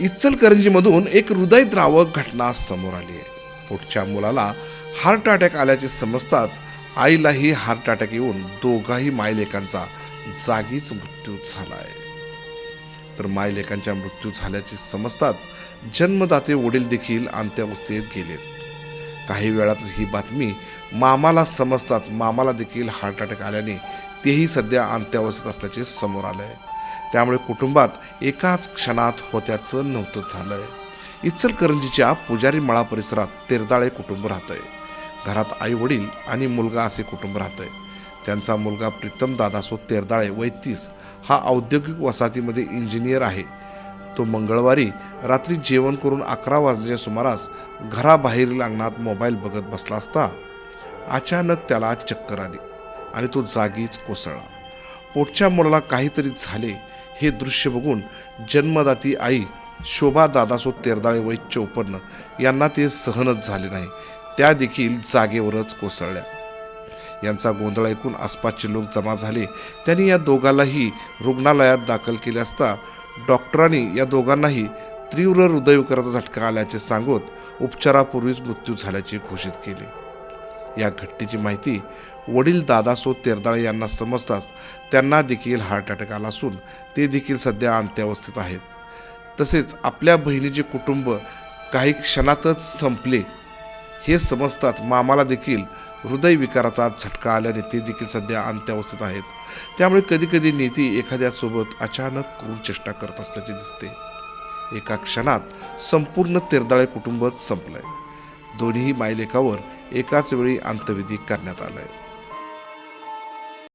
इचलकरंजीमधून एक हृदयद्रावक घटना समोर आली आहे. पोटच्या मुलाला हार्ट अटॅक आल्याचे समजताच आईलाही हार्ट अटॅक येऊन दोघाही मायलेकांचा जागीच मृत्यू झाला आहे तर मायलेकांच्या मृत्यू झाल्याचे समजताच जन्मदाते वडील देखील अंत्यावस्थेत गेलेत. काही वेळातच ही बातमी मामाला समजताच मामाला देखील हार्ट अटॅक आल्याने तेही सध्या अंत्यावस्थेत असल्याचे समोर आलं आहे त्यामुळे कुटुंबात एकाच क्षणात होत्याचं नव्हतं झालं आहे इचलकरंजीच्या पुजारी मळा परिसरात तेरदाळे कुटुंब राहतं आहे घरात आई वडील आणि मुलगा असे कुटुंब राहतं आहे त्यांचा मुलगा प्रीतम दादासो तेरदाळे वैतीस हा औद्योगिक वसाहतीमध्ये इंजिनियर आहे. तो मंगळवारी रात्री जेवण करून अकरा वाजण्याच्या सुमारास घराबाहेरील अंगणात मोबाईल बघत बसला असता अचानक त्याला चक्कर आली आणि तो जागीच कोसळला. पोटच्या मुलाला काहीतरी झाले हे दृश्य बघून जन्मदाती आई शोभा दादासो तेरदाळे वय चौपन्न यांना ते सहनच झाले नाही. त्या देखील जागेवरच कोसळल्या. यांचा गोंधळ ऐकून आसपासचे लोक जमा झाले. त्यांनी या दोघांनाही रुग्णालयात दाखल केले असता डॉक्टरांनी या दोघांनाही तीव्र हृदयविकाराचा झटका आल्याचे सांगत उपचारापूर्वीच मृत्यू झाल्याचे घोषित केले. या घटनेची माहिती वडील दादासो तेरदाळे यांना समजताच त्यांना देखील हार्ट अटॅक आला असून ते देखील सध्या अंत्यावस्थेत आहेत. तसेच आपल्या बहिणीचे कुटुंब काही क्षणातच संपले. हे समजताच मामाला देखील हृदयविकाराचा झटका आल्याने ते देखील सध्या अंत्यावस्थेत आहेत. त्यामुळे कधीकधी नेती एखाद्यासोबत अचानक क्रूर चेष्टा करत असल्याचे दिसते. एका क्षणात संपूर्ण तेरदाळे कुटुंबच संपलंय. दोन्ही मायलेकावर एकाच वेळी अंत्यविधी करण्यात आला आहे